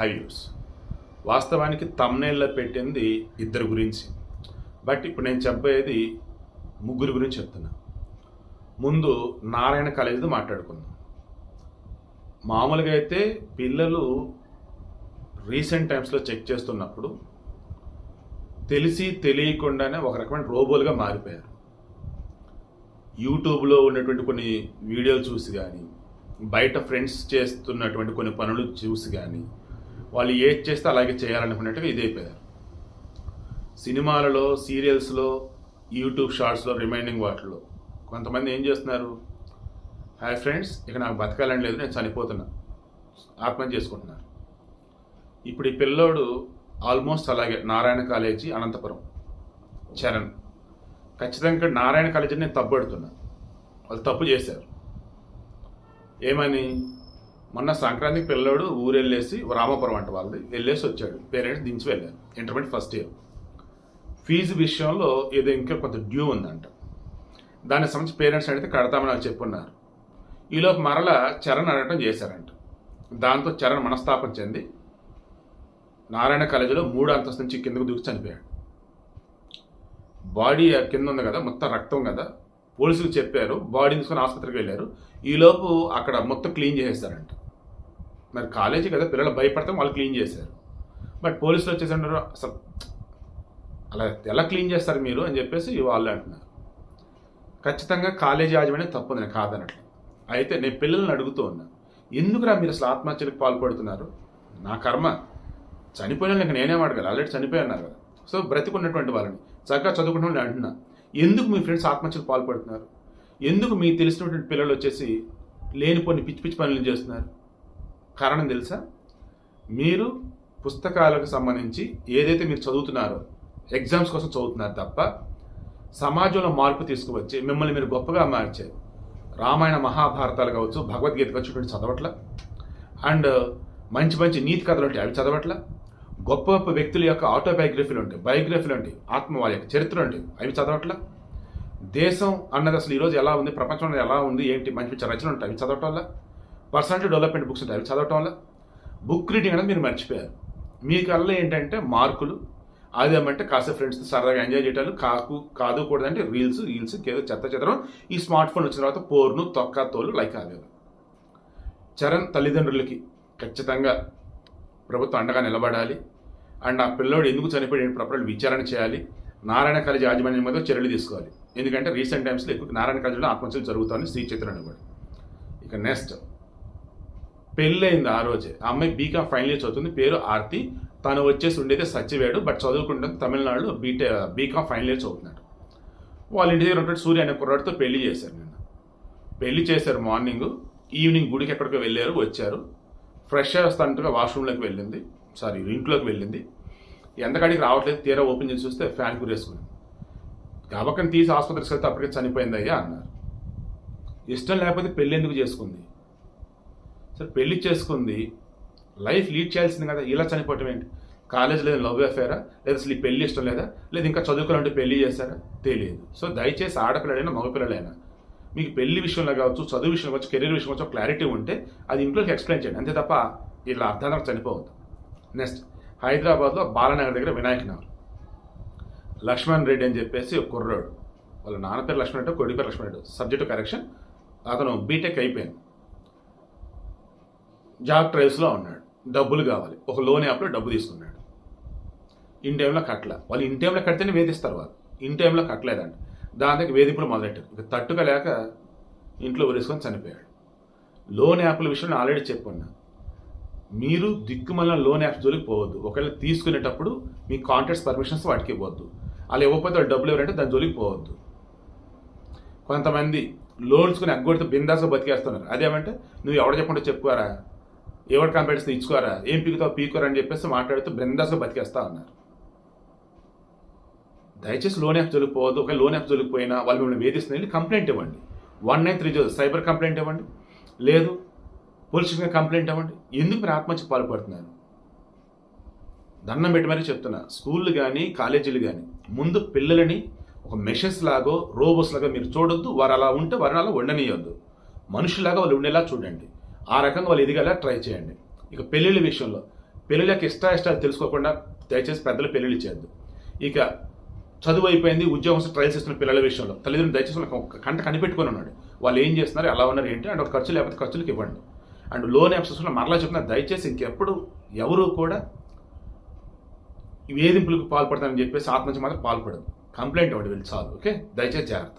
హైవ్యూస్ వాస్తవానికి తమ్నేల్లో పెట్టింది ఇద్దరు గురించి. బట్ ఇప్పుడు నేను చెప్పేది ముగ్గురు గురించి చెప్తున్నా. ముందు నారాయణ కాలేజీది మాట్లాడుకుందాం. మామూలుగా అయితే పిల్లలు రీసెంట్ టైమ్స్లో చెక్ చేస్తున్నప్పుడు తెలిసి తెలియకుండానే ఒక రకమైన రోబోలుగా మారిపోయారు. యూట్యూబ్లో ఉన్నటువంటి కొన్ని వీడియోలు చూసి కానీ బయట ఫ్రెండ్స్ చేస్తున్నటువంటి కొన్ని పనులు చూసి కానీ వాళ్ళు ఏది చేస్తే అలాగే చేయాలనుకున్నట్టుగా ఇదైపోయారు సినిమాలలో సీరియల్స్లో యూట్యూబ్ షార్ట్స్లో రిమైండింగ్ వాటిలో కొంతమంది ఏం చేస్తున్నారు? హాయ్ ఫ్రెండ్స్ ఇక నాకు బతకాలని లేదు నేను చనిపోతున్నా. ఆత్మహత్య చేసుకుంటున్నాను ఇప్పుడు ఈ పిల్లోడు ఆల్మోస్ట్ అలాగే నారాయణ కాలేజీ అనంతపురం చరణ్. ఖచ్చితంగా నారాయణ కాలేజీని నేను తప్పుడుతున్నా వాళ్ళు తప్పు చేశారు. ఏమని? మొన్న సంక్రాంతికి పిల్లోడు ఊరు వెళ్ళేసి రామాపురం అంట వాళ్ళది వెళ్ళేసి వచ్చాడు. పేరెంట్స్ దించి వెళ్ళారు. ఇంటర్మీడియట్ ఫస్ట్ ఇయర్ ఫీజు విషయంలో ఏదో ఇంకా కొంత డ్యూ ఉందంట. దానికి సంబంధించి పేరెంట్స్ అడిగితే కడతామని వాళ్ళు చెప్పున్నారు. ఈలోపు మరల చరణ్ అడగటం చేశారంట. దాంతో చరణ్ మనస్తాపం చెంది నారాయణ కాలేజీలో మూడు అంతస్తు నుంచి కిందకు దూకి చనిపోయాడు. బాడీ కింద ఉంది కదా మొత్తం రక్తం కదా పోలీసులు చెప్పారు బాడీ తీసుకొని ఆసుపత్రికి వెళ్ళారు. ఈలోపు అక్కడ మొత్తం క్లీన్ చేసేస్తారంట మరి కాలేజీ కదా పిల్లలు భయపడతాం వాళ్ళు క్లీన్ చేశారు. బట్ పోలీసులు వచ్చేసి అంటారు అసలు అలా ఎలా క్లీన్ చేస్తారు మీరు అని చెప్పేసి వాళ్ళు అంటున్నారు. ఖచ్చితంగా కాలేజీ యాజమాన్యం తప్పు నేను కాదనట్లు. అయితే నేను పిల్లల్ని అడుగుతూ ఉన్నా ఎందుకురా మీరు అసలు ఆత్మహత్యలకు పాల్పడుతున్నారు? నా కర్మ. చనిపోయిన ఇంకా నేనేం అడగాలి? ఆల్రెడీ చనిపోయినారు కదా. సో బ్రతికున్నటువంటి వాళ్ళని చక్కగా చదువుకున్న వాళ్ళని అంటున్నా ఎందుకు మీ ఫ్రెండ్స్ ఆత్మహత్యలకు పాల్పడుతున్నారు? ఎందుకు మీకు తెలిసినటువంటి పిల్లలు వచ్చేసి లేనిపోని పిచ్చి పిచ్చి పనులు చేస్తున్నారు? కారణం తెలుసా? మీరు పుస్తకాలకు సంబంధించి ఏదైతే మీరు చదువుతున్నారో ఎగ్జామ్స్ కోసం చదువుతున్నారు తప్ప సమాజంలో మార్పు తీసుకువచ్చి మిమ్మల్ని మీరు గొప్పగా మార్చే రామాయణ మహాభారతాలు కావచ్చు భగవద్గీత కావచ్చు చదవట్ల? అండ్ మంచి మంచి నీతి కథలు ఉంటాయి అవి చదవట్ల? గొప్ప గొప్ప వ్యక్తుల యొక్క ఆటోబయోగ్రఫీలు ఉంటాయి బయోగ్రఫీలు ఉంటాయి ఆత్మ వాళ్ళ యొక్క చరిత్ర ఉంటాయి అవి చదవట్ల? దేశం అన్నది అసలు ఈరోజు ఎలా ఉంది ప్రపంచంలో ఎలా ఉంది ఏంటి మంచి మంచి రచనలు ఉంటాయి అవి చదవటం వల్ల? పర్సనాలిటీ డెవలప్మెంట్ బుక్స్ ఉంటాయి అవి చదవటం వల్ల బుక్ రీడింగ్ అనేది మీరు మర్చిపోయారు. మీకల్లా ఏంటంటే మార్కులు అదేమంటే కాసేపు ఫ్రెండ్స్ సరదాగా ఎంజాయ్ చేయటాలు కాకు కాదు కూడదంటే రీల్స్ రీల్స్ ఏదో చెత్త చెదరం. ఈ స్మార్ట్ ఫోన్ వచ్చిన తర్వాత పోర్ను తొక్క తోలు లైక్ ఆగారు చరణ్ తల్లిదండ్రులకి ఖచ్చితంగా ప్రభుత్వం అండగా నిలబడాలి. అండ్ ఆ పిల్లోడు ఎందుకు చనిపోయాడు ప్రపంచ విచారణ చేయాలి. నారాయణ కాలేజీ యాజమాన్యం మీద చర్యలు తీసుకోవాలి. ఎందుకంటే రీసెంట్ టైమ్స్లో ఎక్కువ నారాయణ కాలేజీలో ఆత్మహత్యలు జరుగుతాయని శ్రీ చైతన్య కూడా ఇక నెక్స్ట్ పెళ్ళయింది ఆ రోజే. ఆ అమ్మాయి బీకామ్ ఫైనల్ ఇయర్ చదువుతుంది. పేరు ఆర్తి. తను వచ్చేసి ఉండేది సత్యవేడు బట్ చదువుకుంటుంది తమిళనాడులో బీటే బీకామ్ ఫైనల్ ఇయర్ చదువుతున్నాడు. వాళ్ళ ఇంటి దగ్గర ఉంటాడు సూర్య అనే కుర్రాడితో పెళ్ళి చేశారు నిన్న. పెళ్ళి చేశారు మార్నింగ్. ఈవినింగ్ గుడికి ఎక్కడికో వెళ్ళారు వచ్చారు. ఫ్రెష్ వస్తానంటగా వాష్రూమ్లోకి వెళ్ళింది. సారీ ఇంట్లోకి వెళ్ళింది. ఎంతకాడికి రావట్లేదు తీరా ఓపెన్ చేసి చూస్తే ఫ్యాన్ కురేసుకుంది. గబక్కని తీసి ఆసుపత్రికి వెళ్తే అప్పటికే చనిపోయిందయ్యా అన్నారు. ఇష్టం లేకపోతే పెళ్ళి ఎందుకు చేసుకుంది? సరే పెళ్ళి చేసుకుంది లైఫ్ లీడ్ చేయాల్సింది కదా ఇలా చనిపోవటం ఏంటి? కాలేజ్ లేదా లవ్ అఫేరా? లేదా అసలు ఈ పెళ్ళి ఇష్టం లేదా? లేదా ఇంకా చదువుకోవాలంటే పెళ్ళి చేస్తారా తెలియదు. సో దయచేసి ఆడపిల్లలైనా మగపిల్లలైనా మీకు పెళ్ళి విషయంలో కావచ్చు చదువు విషయం కావచ్చు కెరీర్ విషయం కావచ్చు క్లారిటీ ఉంటే అది ఇంట్లోకి ఎక్స్ప్లెయిన్ చేయండి. అంతే తప్ప ఇలా అర్థానికి చనిపోవద్దు. నెక్స్ట్ హైదరాబాద్లో బాలనగర్ దగ్గర వినాయక నగర్. లక్ష్మణ్ రెడ్డి అని చెప్పేసి ఒక కుర్రాడు. వాళ్ళ నాన్న పేరు లక్ష్మణ్ రెడ్డి కొడుకు పేరు లక్ష్మణ్ రెడ్డి. సబ్జెక్టు కరెక్షన్ అతను బీటెక్ అయిపోయింది జాబ్ ట్రైవ్స్లో ఉన్నాడు. డబ్బులు కావాలి. ఒక లోన్ యాప్లో డబ్బు తీసుకున్నాడు. ఇన్ టైంలో కట్టల. వాళ్ళు ఇన్ టైంలో కడితేనే వేధిస్తారు వాళ్ళు. ఇన్ టైంలో కట్టలేదంట. దానికి వేధింపులు మొదలెట్టారు. ఇక తట్టుకోలేక ఇంట్లో వరేసుకొని చనిపోయాడు. లోన్ యాప్ల విషయంలో ఆల్రెడీ చెప్పున్నా. మీరు దిక్కుమల్ల లోన్ యాప్స్ జోలికి పోవద్దు. ఒకవేళ తీసుకునేటప్పుడు మీ కాంట్రాక్ట్స్ పర్మిషన్స్ వాటికి ఇవ్వద్దు. అలా ఇవ్వకపోతే వాళ్ళు డబ్బులు ఎవరంటే దాని జోలికి పోవద్దు. కొంతమంది లోన్స్కుని అగ్గొడితే బిందాస్గా బతికేస్తున్నారు. అదేమంటే నువ్వు ఎవడ చెప్పకుండా చెప్పుకోరా? ఎవరి కంప్లైంట్స్ ఇచ్చుకోరా? ఏం పీకుతావు? పీకోరా అని చెప్పేసి మాట్లాడుతూ బిందాస్గా బతికేస్తా అన్నారు దయచేసి లోన్ యాప్ జరిగిపోవద్దు ఒక లోన్ యాప్ జరిగిపోయినా వాళ్ళు మిమ్మల్ని వేధిస్తున్న కంప్లైంట్ ఇవ్వండి. One nine three zero cyber complaint ఇవ్వండి. లేదు పోలీస్ కంప్లైంట్ ఇవ్వండి. ఎందుకు మీరు ఆత్మహత్య పాల్పడుతున్నారు? దండం పెట్టి మరీ చెప్తున్నా. స్కూళ్ళు కానీ కాలేజీలు కానీ ముందు పిల్లలని ఒక మెషిన్స్ లాగో రోబోస్ లాగా మీరు చూడొద్దు. వారు అలా ఉంటే వారిని అలా ఉండనియొద్దు. మనుషులాగా వాళ్ళు ఉండేలా చూడండి. ఆ రకంగా వాళ్ళు ఎదిగేలా? ట్రై చేయండి. ఇక పెళ్ళిళ్ళ విషయంలో. పెళ్ళిళ్ళకి ఇష్ట ఇష్టాలు తెలుసుకోకుండా దయచేసి పెద్దలు పెళ్ళిళ్ళు ఇచ్చేద్దు ఇక చదువు అయిపోయింది ఉద్యోగం ట్రయల్స్ ఇస్తున్న పిల్లల విషయంలో. తల్లిదండ్రులు దయచేసి వాళ్ళకి ఒక కంట కనిపెట్టుకొని ఉన్నాడు. వాళ్ళు ఏం చేస్తున్నారు ఎలా ఉన్నారు ఏంటి? అండ్ ఒక ఖర్చు లేకపోతే ఖర్చులకు ఇవ్వండి. అండ్ లోన్ యాప్స్లో మరలా చెప్తున్నా దయచేసి ఇంకెప్పుడు ఎవరు కూడా వేధింపులకు పాల్పడతారని చెప్పేసి ఆత్మహత్య మాత్రం పాల్పడదు. కంప్లైంట్ ఇవ్వండి వీళ్ళు చాలు. ఓకే? దయచేసి జాగ్రత్త.